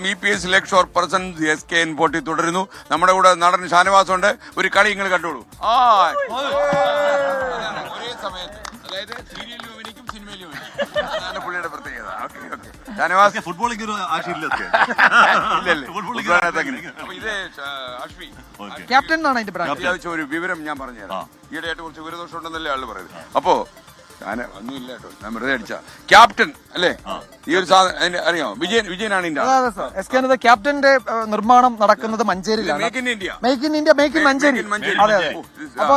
E P S ലെക് ഷോർ പേഴ്സൺ എസ് കെ എൻ പോട്ടി തുടരുന്നു. നമ്മുടെ കൂടെ നടൻ ഷാനവാസ് ഉണ്ട് ഒരു കളി നിങ്ങൾ കണ്ടോളൂ. ആ ഒരേ സമയത്ത്. അതായത് സീരിയലിലും അഭിനയിക്കും സിനിമയിലും അഭിനയിക്കും. അതാണ് പുള്ളിയുടെ പ്രത്യേകത. ഓക്കെ ഓക്കെ ഷാനവാസ് ഫുട്ബോളിക്ക് ഒരു ആശയില്ലൊക്കെ ഇല്ലല്ലേ. ഫുട്ബോളിക്ക് ഉദ്ഘാടനത്തിന് അങ്ങനെ. അപ്പൊ ഇത് ഷാ- അശ്വി. ഓക്കെ. ക്യാപ്റ്റൻ എന്നാണ് അതിന്റെ ബ്രാൻഡ് അത്യാവശ്യം ഒരു വിവരം ഞാൻ പറഞ്ഞുതരാം ഈയിടെയായിട്ട് കുറച്ച് വിവരദോഷം ഉണ്ടെന്നല്ലേ ആൾ പറയുന്നത്. അപ്പോ ഞാൻ ഒന്നുമില്ല കേട്ടോ. ഞാൻ വെറുതെ അടിച്ച. ക്യാപ്റ്റൻ അല്ലേ? ഈ ഒരു സാധനം അറിയാമോ വിജയൻ വിജയനാണ് കെ ക്യാപ്റ്റന്റെ നിർമ്മാണം നടക്കുന്നത് മഞ്ചേരിയിലാണ്. Make in India make in India make in Manjeri. അതെ അപ്പൊ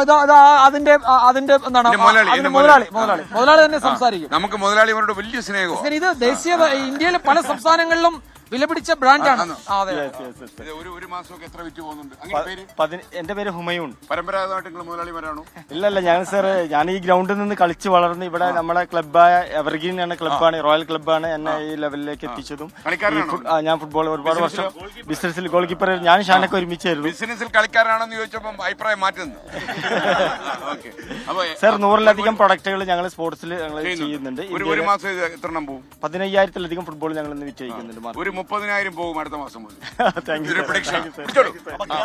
അതിന്റെ അതിന്റെ എന്താണ്? മുതലാളി, മുതലാളി മുതലാളി. തന്നെ സംസാരിക്കും. നമുക്ക് മുതലാളിമാരോട് വലിയ സ്നേഹം ഇത് ദേശീയ ഇന്ത്യയിലെ പല സംസ്ഥാനങ്ങളിലും വിലപിടിച്ച ബ്രാൻഡാണ്? ആ, അതെ ഇത് ഒരു ഒരു മാസമൊക്കെ എത്ര വിറ്റ് പോകുന്നുണ്ട്? അങ്ങനെ പേര്? എന്റെ പേര് ഹുമയൂൺ. പരമ്പരാഗതമായിട്ട് നിങ്ങൾ മുതലാളിമാരാണോ? ഇല്ല ഇല്ല ഞാൻ സാർ ഞാൻ ഈ ഗ്രൗണ്ടിൽ നിന്ന് കളിച്ച് വളർന്ന് ഇവിടെ നമ്മളെ ക്ലബ്ബായ എവർഗ്രീൻ എന്ന ക്ലബ്ബാണ് റോയൽ ക്ലബ്ബാണ് എന്നെ ഈ ലെവലിലേക്ക് എത്തിച്ചതും. ഈ കളിക്കാരനാണോ? ഫുട്- ആ, ഞാൻ ഫുട്ബോൾ ഒരുപാട് വർഷം ബിസിനസ്സിൽ ഗോൾ കീപ്പർ ഞാൻ ഷാനൊക്കെ ഒരുമിച്ചായിരുന്നു. ബിസിനസ്സിൽ കളിക്കാരാണെന്ന് ചോദിച്ചപ്പോൾ അഭിപ്രായം മാറ്റുന്നു ഓക്കെ അപ്പൊ സാർ നൂറിലധികം പ്രൊഡക്റ്റുകൾ ഞങ്ങൾ സ്പോർട്സിൽ ഞങ്ങൾ ചെയ്യുന്നുണ്ട്. ഒരു ഒരു ഇന്ത്യയിലെ മാസം ഇത് എത്ര എണ്ണം പോകും പതിനയ്യായിരത്തിലധികം ഫുട്ബോൾ ഞങ്ങൾ ഇന്ന് വിറ്റഴിക്കുന്നുണ്ട്. ഒരു മുപ്പതിനായിരം പോകും അടുത്ത മാസം മുതൽ. ഇതൊരു prediction. പിടിച്ചോളൂ. ആ. ആ.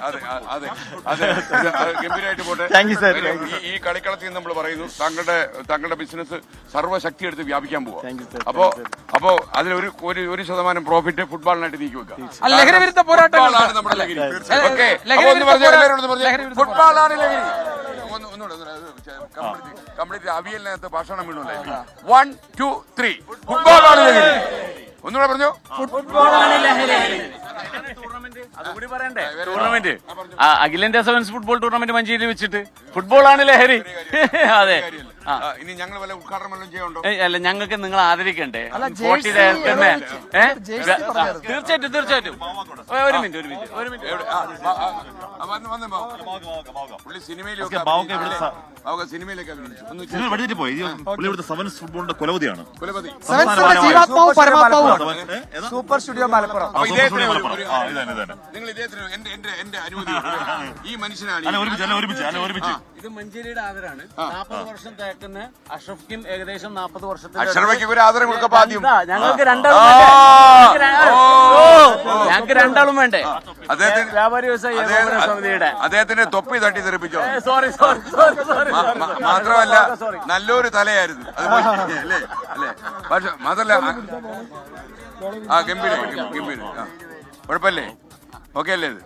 അതെ ആ, അതെ. അതെ അതെ അത് പോട്ടെ. Thank you, sir. ഈ- ഈ കളിക്കളത്തിൽ നമ്മൾ പറയുന്നു താങ്കളുടെ താങ്കളുടെ ബിസിനസ് സർവശക്തി എടുത്ത് വ്യാപിക്കാൻ പോവാ. Thank you, sir. അപ്പോ അപ്പോ അതിലൊരു ഒരു ഒരു ശതമാനം പ്രോഫിറ്റ് ഫുട്ബോളിനായിട്ട് നീക്കി വെക്കാം പോരാട്ടങ്ങൾ. ഫുട്ബോളാണ് നമ്മുടെ ലഹരി. ഓക്കെ ലഹരി അപ്പൊ ഒന്ന് വിരുദ്ധ പറഞ്ഞേ പോരാ- എല്ലാവരോടും ഒന്ന് പറഞ്ഞേ? ലഹരി വിരുദ്ധ ഫുട്ബോളാണ് ലഹരി. കംപ്ലീറ്റ് അവിയലിനകത്ത് ഭക്ഷണം വീണു വൺ ടു ത്രീ ഫുട്ബോളാണ് ലഹരി. ഒന്നുകൂടെ പറഞ്ഞു? അതുകൂടി പറയണ്ടേ? ടൂർണമെന്റ്. ആ, അഖിലേന്ത്യാ സെവൻസ് ഫുട്ബോൾ ടൂർണമെന്റ് മഞ്ചേരിയിൽ വെച്ചിട്ട്. ഫുട്ബോൾ ആണ് ലഹരി. അതെ. ഇനി ഞങ്ങൾ വല്ല ഉദ്ഘാടനം വല്ലതും ചെയ്യുന്നുണ്ടോ ഏയ് അല്ല ഞങ്ങൾക്ക് നിങ്ങൾ ആദരിക്കണ്ടേ? ഫോർട്ടി. തീർച്ചയായിട്ടും തീർച്ചയായിട്ടും. ഒരു മിനിറ്റ് ഒരു മിനിറ്റ് ഒരു മിനിറ്റ്. എവിടെ? ആ, ആ, ആ, ആ, വന്ന് വന്ന് ബാബു. ബാവുക, ബാവുക, ബാവുക. പുള്ളി സിനിമയിലൊക്കെ ഓക്കേ, ഇവിടെ സ- ബാവുക സിനിമയിലൊക്കെ അഭിനയിച്ചു. ഒന്ന് നിങ്ങൾ വെടിഞ്ഞിട്ട് പോയി. ഇത് പുള്ളി ഇവിടുത്തെ സെവൻസ് ഫുട്ബോളിന്റെ കൊലവതിയാണ് കുലപതി. സെവൻസിന്റെ ജീവാത്മാവും പരമാത്മാവും. സെവൻ- ഏ? ഏതാ? Super studio Malappuram. ആ, ഇദ്ദേഹത്തിന് സൂപ്പർ ഒരു- ഒരു- ആ, ഇതാണ്, ഇതാണ്. നിങ്ങൾ ഇദ്ദേഹത്തിന് എന്റെ എന്റെ എന്റെ അനുമതി ഈ മനുഷ്യനാണ് അല്ല ഈ- ഒരുമിച്ച് അല്ല ഒരുമിച്ച് അല്ല ഒരുമിച്ച്. ഇത് മഞ്ചേരിയുടെ ആദരാണ്. നാപ്പത് വർഷം തേക്കുന്ന അഷ്റഫ്ക്കും ഏകദേശം നാപ്പത് വർഷത്തെ അഷ്റഫയ്ക്ക് ഒരു ആദരം കൊടുക്കപ്പോ ആദ്യം ഞങ്ങൾക്ക് രണ്ടാളും? ഞങ്ങൾക്ക് രണ്ടാളും വേണ്ടേ? വ്യാപാരി വ്യവസായ സമിതിയുടെ. അദ്ദേഹത്തിന്റെ തൊപ്പി തട്ടി തെറിപ്പിച്ചോ? സോറി സോറി സോറി സോറി മാത്രമല്ല നല്ലൊരു തലയായിരുന്നു. അത് അല്ലേ? അല്ലേ? പക്ഷെ മാത്രല്ല ആ- ഗംഭീര ഗംഭീര. കുഴപ്പമില്ലേ? ഓക്കെ അല്ലേ ഇത്?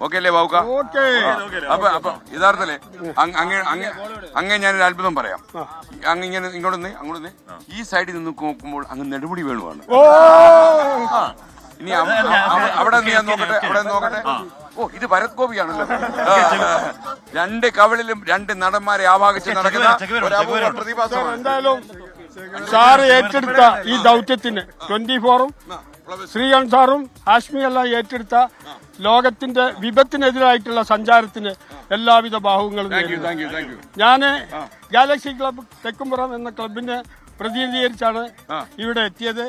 ഓക്കെ അല്ലേ ബാബുക്ക അപ്പൊ അപ്പൊ യഥാർത്ഥത്തിൽ അങ്ങ് അങ്ങ് അങ്ങ് അങ്ങ് ഞാനൊരു അത്ഭുതം പറയാം. അങ്ങ് ഇങ്ങനെ ഇങ്ങോട്ട് നിന്ന് അങ്ങോട്ട് നിന്ന് ഈ സൈഡിൽ നിന്ന് നോക്കുമ്പോൾ അങ്ങ് നെടുമുടി വേണുവാണ്. ഇനി അവ- അവ- അവിടെ നിന്ന് ഞാൻ നോക്കട്ടെ അവിടെ നിന്ന് നോക്കട്ടെ. ഓ ഇത് ഭരത് ഗോപിയാണല്ലോ. രണ്ട് കവളിലും രണ്ട് നടന്മാരെ ആവാഹിച്ച് നടക്കുന്ന ഒരു അപൂർവ പ്രതിഭാസമാണ്. എന്തായാലും സാറ് ഏറ്റെടുത്ത ഈ ദൗത്യത്തിന് ട്വന്റി ഫോറും ശ്രീകാന്ത് സാറും ഹാഷ്മി എല്ലാം ഏറ്റെടുത്ത ലോകത്തിന്റെ വിപത്തിനെതിരായിട്ടുള്ള സഞ്ചാരത്തിന് എല്ലാവിധ ഭാഗങ്ങളും ഞാൻ ഗാലക്സി ക്ലബ് തെക്കുംപുറം എന്ന ക്ലബിനെ പ്രതിനിധീകരിച്ചാണ്. ഇവിടെ എത്തിയത്.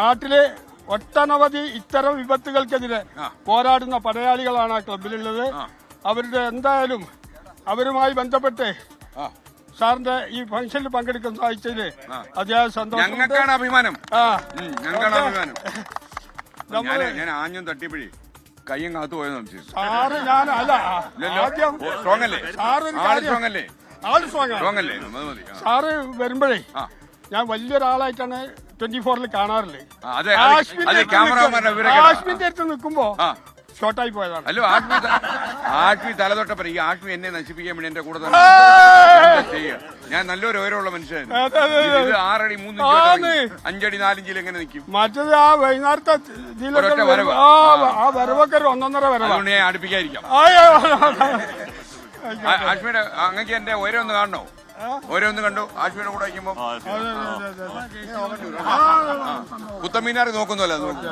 നാട്ടിലെ ഒട്ടനവധി ഇത്തരം വിപത്തുകൾക്കെതിരെ പോരാടുന്ന പടയാളികളാണ് ആ ക്ലബിലുള്ളത്. അവരുടെ എന്തായാലും അവരുമായി ബന്ധപ്പെട്ട്. സാറിന്റെ ഈ ഫംഗ്ഷനിൽ പങ്കെടുക്കാൻ സാധിച്ചതിന് അതിയായ സന്തോഷം ഞങ്ങൾക്കാണ് അഭിമാനം. ആ. ഉം, ഞങ്ങൾക്കാണ് അഭിമാനം. ഞാൻ ഞാൻ ആഞ്ഞും തട്ടിയപ്പോഴേ കയ്യും കാത്തു പോയെന്ന് സാറ് ഞാൻ അല്ല ഇല്ലല്ലോ. ആദ്യം ഓ, strong അല്ലേ സാറൊരു ആൾ കാര്യം- strong അല്ലേ ആൾ സ്വാഗതം സ്ട്രോങ് അല്ലേ അത് മതി ആ. സാറ് വരുമ്പോഴേ ആ. ഞാൻ വലിയൊരാളായിട്ടാണ് ട്വന്റി ഫോറിൽ കാണാറുള്ളത് ആ, അതെ അത്. ആശ്മിന്റെ അത് അടുത്ത് ക്യാമറമാരുടെ നിൽക്കും- ആശ്മിന്റെ അടുത്ത് നിൽക്കുമ്പോ ആ. ഷോർട്ടായി പോയതാണ്. അല്ലോ ആക്മി ത- ആഷ്മി തലതൊട്ടപ്പറ. ഈ ആക്മി എന്നെ നശിപ്പിക്കാൻ വേണ്ടി എന്റെ കൂടെ തന്നെ എന്താ ചെയ്യുക? ഞാൻ നല്ലൊരു ഉയരമുള്ള മനുഷ്യൻ അതെ, അതെ, അതെ. ഇത് ആറടി മൂന്ന് ആന്ന്. അഞ്ചടി നാലിഞ്ചിൽ എങ്ങനെ നിൽക്കും? മറ്റത് ആ വൈകുന്നേരത്തെ ഇതിലൊക്കെ ഒരൊറ്റ വരവ്. ആ ആ. വരവൊക്കെ ഒരു ഒന്നൊന്നര വരവാണ് അതുകൊണ്ട് ഞാൻ അടുപ്പിക്കാതിരിക്കാം. ആയോ. ആ- ആഷ്മിയുടെ അങ്ങക്ക് എന്റെ ഉയരം ഒന്ന് കാണണോ ഒന്ന് കണ്ടു? ആഷ്മിയുടെ കൂടെ വയ്ക്കുമ്പോ? കുത്തമ്മീനാർ നോക്കുന്നല്ലോ അത് നോക്കി.